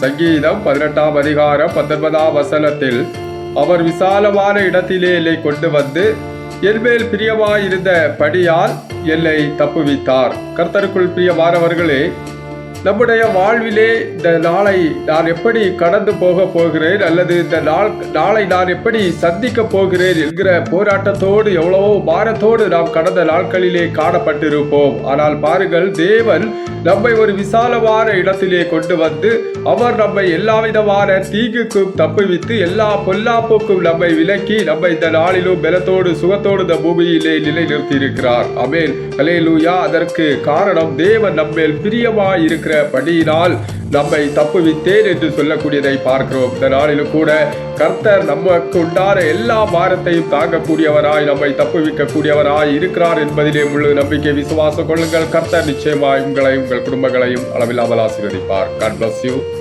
சங்கீதம் பதினெட்டாம் அதிகாரம் பத்தொன்பதாம் வசனத்தில் அவர் விசாலமான இடத்திலே என்னை கொண்டு வந்து என்மேல் பிரியமாயிருந்த படியால் என்னை தப்புவித்தார். கர்த்தருக்குள் பிரியமானவர்களே நம்முடைய வாழ்விலே இந்த நாளை நான் எப்படி கடந்து போக போகிறேன் அல்லது இந்த நாள் நாளை நான் எப்படி சந்திக்க போகிறேன் என்கிற போராட்டத்தோடு எவ்வளவோ பாரத்தோடு நாம் கடந்த நாட்களிலே காணப்பட்டிருப்போம். ஆனால் பாருங்கள் தேவன் நம்மை ஒரு விசாலமான இடத்திலே கொண்டு வந்து அவர் நம்மை எல்லா விதமான தீங்குக்கும் தப்புவித்து எல்லா பொல்லாப்புக்கும் நம்மை விலக்கி நம்மை இந்த நாளிலும் பலத்தோடு சுகத்தோடு இந்த பூமியிலே நிலைநிறுத்தி இருக்கிறார் அமேன் அலேலூயா அதற்கு காரணம் தேவன் நம்மேல் பிரியமாய் இருக்கிற படியினால் நம்மை தப்புவித்தேன் என்று சொல்லக்கூடியதை பார்க்கிறோம். இந்த நாளிலும் கூட கர்த்தர் நமக்கு உண்டான எல்லா பாரத்தையும் தாங்கக்கூடியவராய் நம்மை தப்புவிக்கக்கூடியவராய் இருக்கிறார் என்பதிலே முழு நம்பிக்கை விசுவாசம் கொள்ளுங்கள். கர்த்தர் நிச்சயமாய் உங்களை உங்கள் குடும்பங்களையும் அளவில்லாமல் ஆசீர்வதிப்பார். காட்